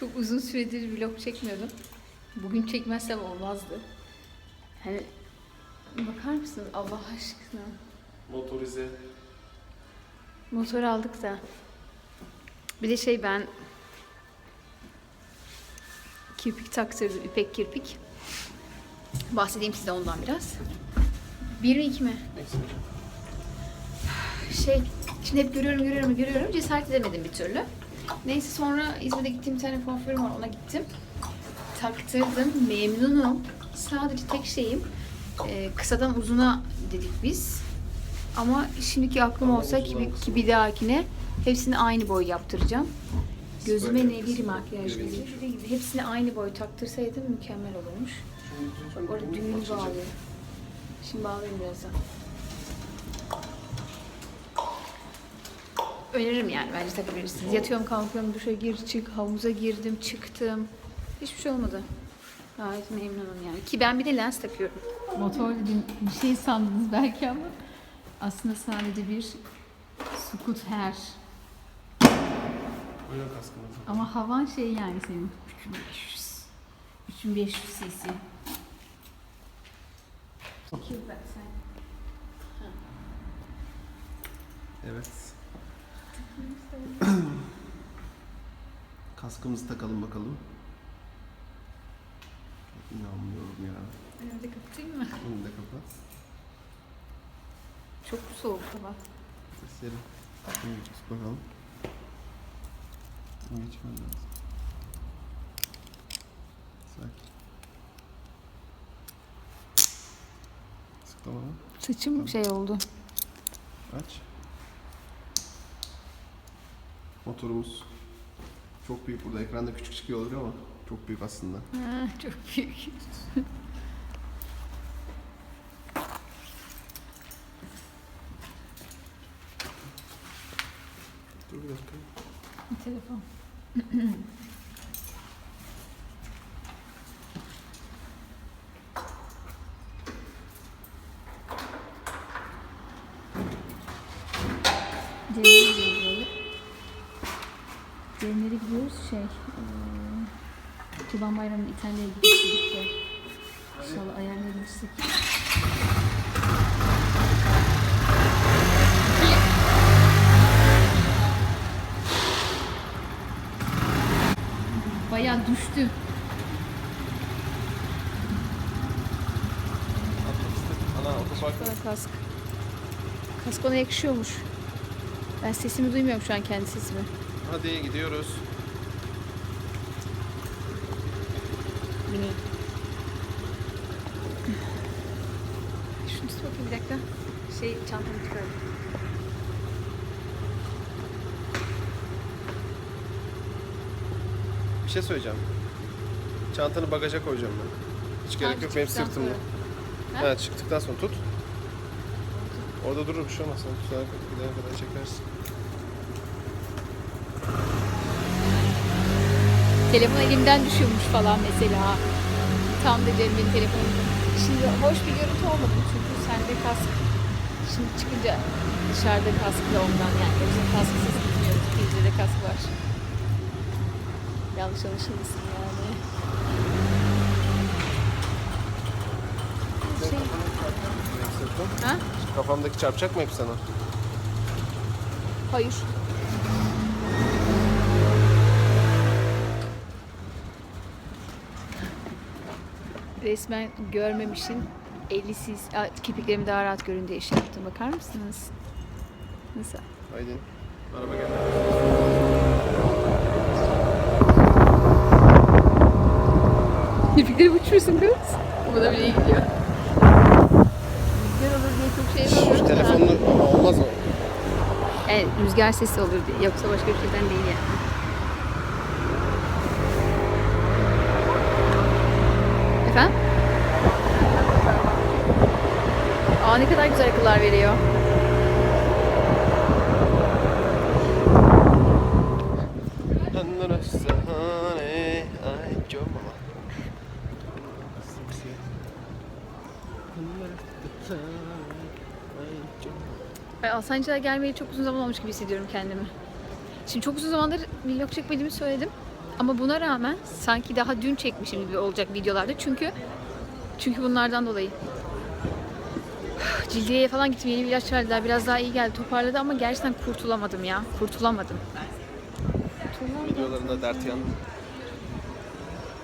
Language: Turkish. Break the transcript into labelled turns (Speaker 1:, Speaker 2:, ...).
Speaker 1: Çok uzun süredir vlog çekmiyordum. Bugün çekmezsem olmazdı. Hani bakar mısınız Allah aşkına?
Speaker 2: Motorize.
Speaker 1: Motor aldık da. Bir de şey ben kirpik taktırdım. İpek kirpik. Bahsedeyim size ondan biraz. Bir mi iki mi?
Speaker 2: Neyse.
Speaker 1: Şey, şimdi hep görüyorum, görüyorum, görüyorum. Cesaret edemedim bir türlü. Neyse sonra İzmir'de gittiğim bir tane kuaförüm var, ona gittim. Taktırdım, memnunum. Sadece tek şeyim, e, kısadan uzuna dedik biz. Ama şimdiki aklım olsa ki, ki bir dahakine hepsini aynı boy yaptıracağım. Gözüme ne bir makyaj gibi hepsini aynı boy taktırsaydım mükemmel olurmuş. Orada düğün bağlıyor. Şimdi bağlayayım birazdan. Öneririm yani bence takabilirsiniz. Yatıyorum kalkıyorum duşa gir çık havuza girdim çıktım. Hiçbir şey olmadı. Gayet memnunum yani. Ki ben bir de lens takıyorum. Motor dedim bir şey sandınız belki ama aslında sadece bir scooter.
Speaker 2: Buyurun kaskınızı.
Speaker 1: Ama havan şey yani senin 3500. 3500 cc.
Speaker 2: Evet. Kaskımızı takalım bakalım. İnanmıyorum ya.
Speaker 1: Önümde kapatayım mı?
Speaker 2: Bunu da kapat.
Speaker 1: Çok soğuk hava.
Speaker 2: Serin. Tut bakalım. Geçmen lazım. Sakin. Sıklama.
Speaker 1: Saçım şey oldu.
Speaker 2: Aç. Motorumuz çok büyük burada. Ekranda küçük çıkıyor olabilir ama çok büyük aslında.
Speaker 1: Ha, çok büyük.
Speaker 2: Dur bir dakika.
Speaker 1: Telefon. Cemil'e gidiyoruz Cemil'e gidiyoruz şey. eee Kurban Bayramı'nda İtalya'ya birlikte. İnşallah ayarlayabilirsek. Bayağı düştü. Bana kask. Kask ona yakışıyormuş. Ben sesimi duymuyorum şu an kendi sesimi.
Speaker 2: Hadi gidiyoruz.
Speaker 1: Mini. Şunu tut bakayım bir dakika. Şey çantamı çıkardım.
Speaker 2: Bir şey söyleyeceğim. Çantanı bagaja koyacağım ben. Hiç gerek
Speaker 1: Abi
Speaker 2: yok benim
Speaker 1: çıktıktan
Speaker 2: sırtımda.
Speaker 1: sonra. Ha?
Speaker 2: Evet çıktıktan sonra tut. Orada durur bir şey olmaz. Sen gidene kadar çekersin.
Speaker 1: Telefon elimden düşüyormuş falan mesela. Tam da Cemil'in telefonu. Şimdi hoş bir görüntü olmadı çünkü sende kask. Şimdi çıkınca dışarıda kaskla ondan yani. Yoksa kasksız gitmiyoruz. Bizde de kask var. Yanlış anlaşılmasın yani. Şey, ha?
Speaker 2: Kafamdaki çarpacak mı hep sana?
Speaker 1: Hayır. Resmen görmemişin ellisiz, Aa, kirpiklerimi daha rahat görün diye şey yaptım. Bakar mısınız? Nasıl?
Speaker 2: Haydi. Araba geldi.
Speaker 1: Kirpikleri uçuyorsun kız. Bu da bile iyi gidiyor. Rüzgar olur diye çok şey
Speaker 2: Şu
Speaker 1: yapamıyorum.
Speaker 2: telefonlu olmaz o.
Speaker 1: Yani rüzgar sesi olur diye. Yoksa başka bir şeyden değil yani. Efendim? Aa ne kadar güzel akıllar veriyor. Ay Alsancak'a gelmeye çok uzun zaman olmuş gibi hissediyorum kendimi. Şimdi çok uzun zamandır vlog çekmediğimi söyledim. Ama buna rağmen sanki daha dün çekmişim gibi olacak videolarda. Çünkü çünkü bunlardan dolayı. Cildiyeye falan gittim yeni bir ilaç verdiler. Biraz daha iyi geldi toparladı ama gerçekten kurtulamadım ya. Kurtulamadım.
Speaker 2: Videolarında dert yan